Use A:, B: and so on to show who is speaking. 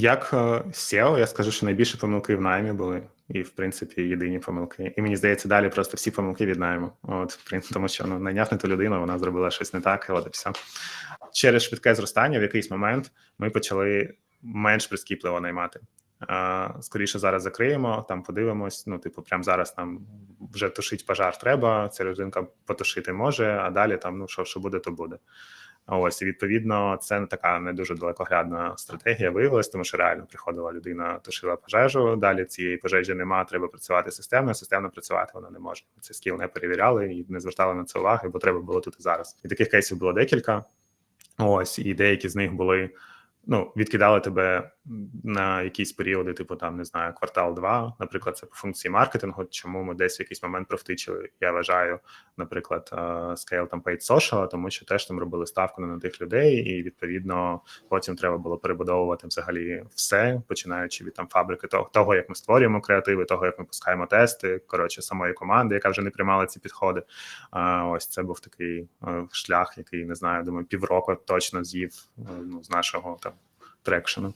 A: Як е, SEO, я скажу, що найбільше помилки в наймі були, і в принципі єдині помилки. І мені здається, далі просто всі помилки від найму. От в принципі, тому що ну найняв не ту людину, вона зробила щось не так, і от і все. Через швидке зростання в якийсь момент ми почали менш прискіпливо наймати. Скоріше зараз закриємо, там подивимось. Ну, типу, прямо зараз нам вже тушить пожар треба. Ця людинка потушити може, а далі там ну що, що буде, то буде. Ось і відповідно, це не така не дуже далекоглядна стратегія виявилась, тому що реально приходила людина, тушила пожежу. Далі цієї пожежі нема. Треба працювати системно. Системно працювати вона не може. Цей скіл не перевіряли і не звертали на це уваги, бо треба було тут і зараз. І таких кейсів було декілька. Ось і деякі з них були. Ну, відкидали тебе на якісь періоди, типу там не знаю, квартал два. Наприклад, це по функції маркетингу. Чому ми десь в якийсь момент провтичили? Я вважаю, наприклад, scale там paid social, тому що теж там робили ставку на тих людей, і відповідно потім треба було перебудовувати взагалі все, починаючи від там фабрики, того, того як ми створюємо креативи, того як ми пускаємо тести. Коротше, самої команди, яка вже не приймала ці підходи. А, Ось це був такий е, шлях, який не знаю, думаю, півроку точно з'їв е, ну, з нашого там трекшену.